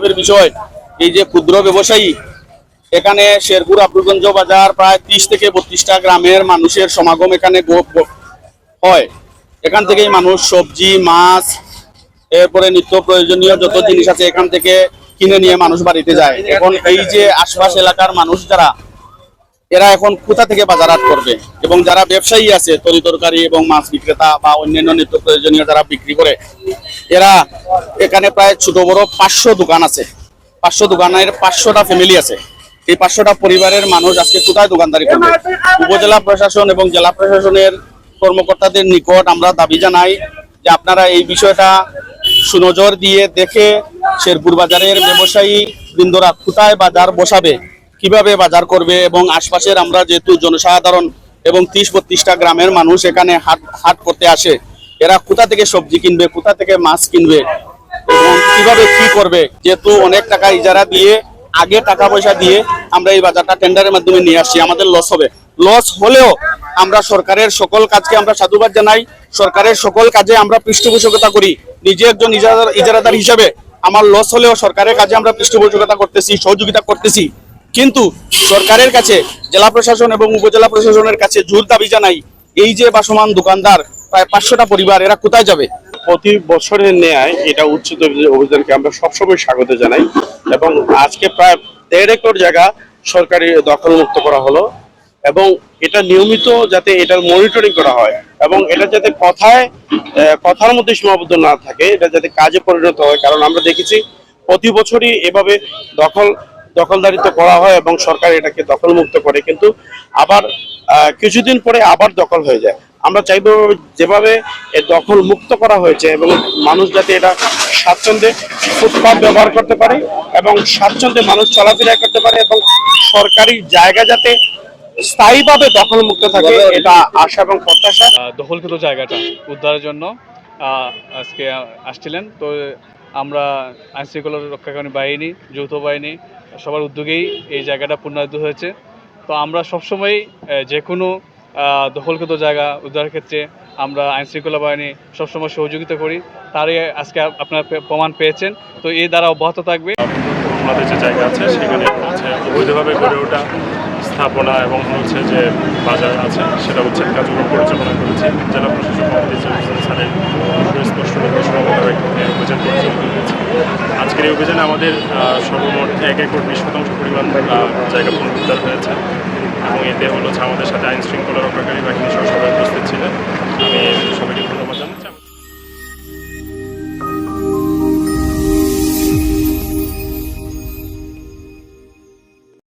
হিসাবের বিষয়, এই যে ক্ষুদ্র ব্যবসায়ী, এখানে শেরপুর আব্দুলগঞ্জ বাজার প্রায় ত্রিশ থেকে বত্রিশটা গ্রামের মানুষের সমাগম এখানে হয়। এখান থেকেই মানুষ সবজি, মাছ, এরপরে নিত্য প্রয়োজনীয় যত জিনিস আছে এখান থেকে কিনে নিয়ে মানুষ বাড়িতে যায়। এখন এই যে আশপাশ এলাকার মানুষ যারা, এরা এখন কোথা থেকে বাজারহাট করবে? এবং যারা ব্যবসায়ী আছে, তরি তরকারি এবং মাছ বিক্রেতা বা অন্যান্য নিত্য প্রয়োজনীয় যারা বিক্রি করে এরা এখানে প্রায় ছোট বড় পাঁচশো দোকান আছে। পাঁচশো দোকানের পাঁচশোটা ফ্যামিলি আছে। এই পাঁচশোটা পরিবারের মানুষ আজকে কোথায় দোকানদারি করবে? উপজেলা প্রশাসন এবং জেলা প্রশাসনের কর্মকর্তাদের নিকট আমরা দাবি জানাই যে আপনারা এই বিষয়টা সুনজর দিয়ে দেখে শেরপুর বাজারের ব্যবসায়ী বৃন্দরা কোথায় বাজার বসাবে, কীভাবে বাজার করবে এবং আশপাশের আমরা যেহেতু জনসাধারণ এবং ত্রিশ বত্রিশটা গ্রামের মানুষ এখানে হাট হাট করতে আসে এরা কোথা থেকে সবজি কিনবে, কোথা থেকে মাছ কিনবে এবং কীভাবে কি করবে, যেহেতু অনেক টাকা ইজারা দিয়ে, আগে টাকা পয়সা দিয়ে আমরা এই বাজারটা টেন্ডারের মাধ্যমে নিয়ে আসছি, আমাদের লস হবে। লস হলেও আমরা সরকারের সকল কাজকে আমরা সাধুবাদ জানাই, সরকারের সকল কাজে আমরা পৃষ্ঠপোষকতা করি। নিজে একজন ইজারাদার ইজারাদার হিসাবে আমার লস হলেও সরকারের কাজে আমরা পৃষ্ঠপোষকতা করতেছি, সহযোগিতা করতেছি। কিন্তু সরকারের কাছে, জেলা প্রশাসন এবং উপজেলা প্রশাসনের কাছে জোর দাবি জানাই, এই যে বাসমান দোকানদার প্রায় পাঁচশোটা পরিবার, এরা কোথায় যাবে? প্রতি বছরের ন্যায় এটা উচ্ছেদ অভিযানকে আমরা সবসময় স্বাগত জানাই এবং আজকে প্রায় দেড় একর জায়গা সরকারি দখল মুক্ত করা হলো এবং এটা নিয়মিত যাতে এটার মনিটরিং করা হয় এবং এটা যাতে কথায় কথার মধ্যে সীমাবদ্ধ না থাকে, এটা যাতে কাজে পরিণত হয়। কারণ আমরা দেখেছি প্রতি বছরই এভাবে দখল দখলদারিত্ব করা হয় এবং সরকার এটাকে দখল মুক্ত করে, কিন্তু আবার কিছুদিন পরে আবার দখল হয়ে যায়। আমরা চাইব যেভাবে দখল মুক্ত করা হয়েছে এবং মানুষ যাতে এটা স্বাচ্ছন্দ্যে ফুটপাথ ব্যবহার করতে পারে এবং স্বাচ্ছন্দ্যে মানুষ চলাফেরা করতে পারে এবং সরকারি জায়গা যাতে স্থায়ীভাবে দখল মুক্ত থাকে, এটা আশা এবং প্রত্যাশা। দখলকৃত জায়গাটা উদ্ধারের জন্য আজকে আসছিলেন। তো আমরা আইন শৃঙ্খলা রক্ষাকারী বাহিনী, যৌথ বাহিনী, সবার উদ্যোগেই এই জায়গাটা পুনরুদ্ধ হয়েছে। তো আমরা সবসময় যে কোনো দখলকৃত জায়গা উদ্ধারের ক্ষেত্রে আমরা আইন শৃঙ্খলা বাহিনী সবসময় সহযোগিতা করি। তারই আজকে আপনারা প্রমাণ পেয়েছেন। তো এই দ্বারা অব্যাহত থাকবে। আমাদের যে জায়গা আছে, সেখানে হচ্ছে অবৈধভাবে গড়ে ওঠা স্থাপনা এবং হচ্ছে যে বাজার আছে, সেটা হচ্ছে কার্যক্রম পরিচালনা করেছি জেলা প্রশাসক অভিযানে আমাদের সর্বমোট এক একর বিশ শতাংশ পরিমাণ জায়গা পুনরুদ্ধার হয়েছে। এবং এতে হলো আমাদের সাথে আইন শৃঙ্খলা রক্ষাকারী বাহিনী সহ সবাই উপস্থিত ছিলেন।